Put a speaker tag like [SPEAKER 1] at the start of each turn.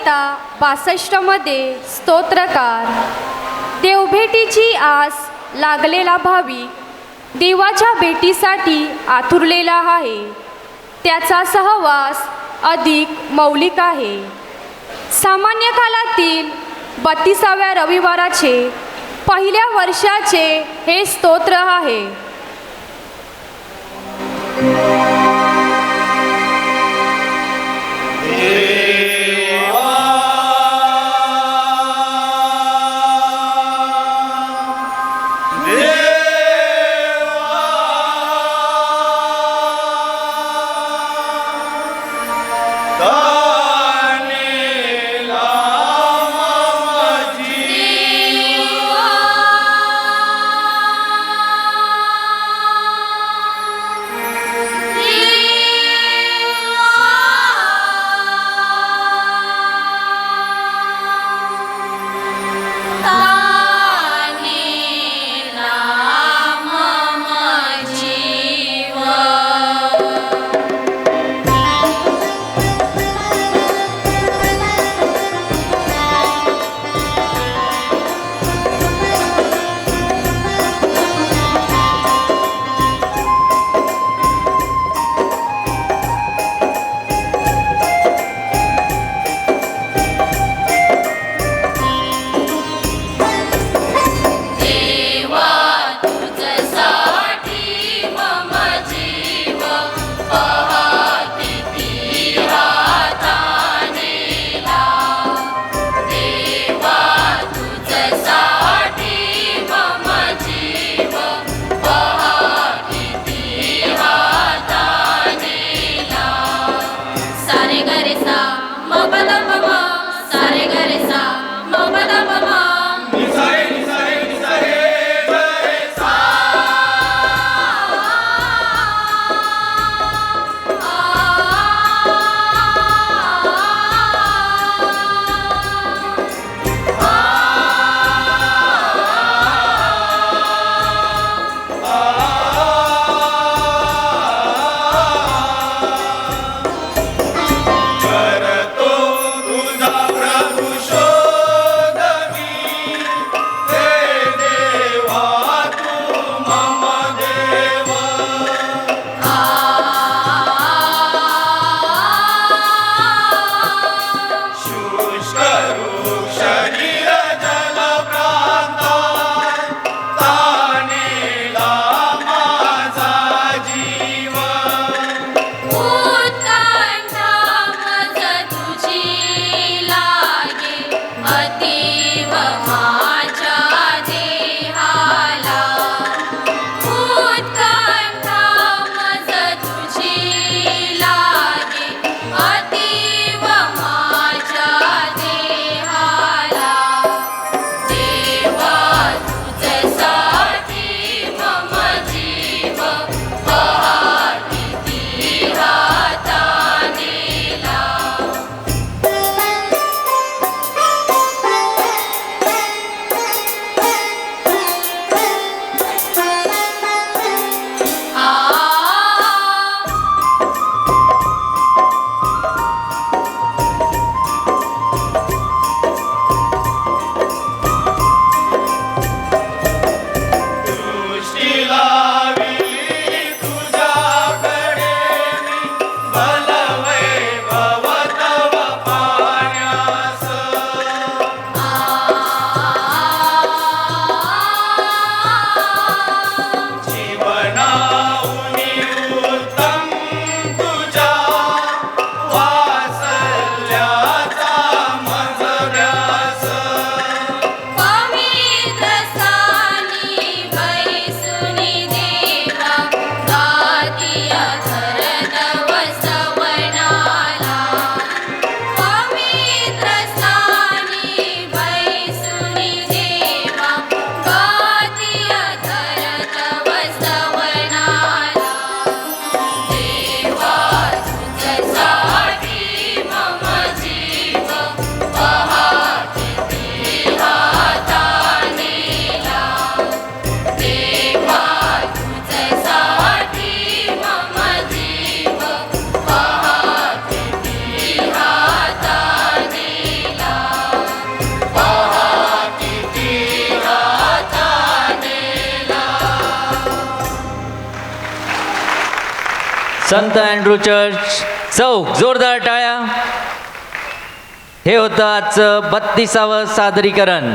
[SPEAKER 1] संहिता बासष्टमध्ये स्तोत्रकार देवभेटीची आस लागलेला भाविक देवाच्या भेटीसाठी आथुरलेला आहे. त्याचा सहवास अधिक मौलिक आहे. सामान्य कालातील बत्तीसाव्या रविवाराचे पहिल्या वर्षाचे हे स्तोत्र आहे.
[SPEAKER 2] सारे गरे सा मम पदा पमा सारे गरे सा मम। पमा
[SPEAKER 3] संत अँड्रू चर्च चौक जोरदार टाळ्या. हे होतं आजचं बत्तीसावं सादरीकरण.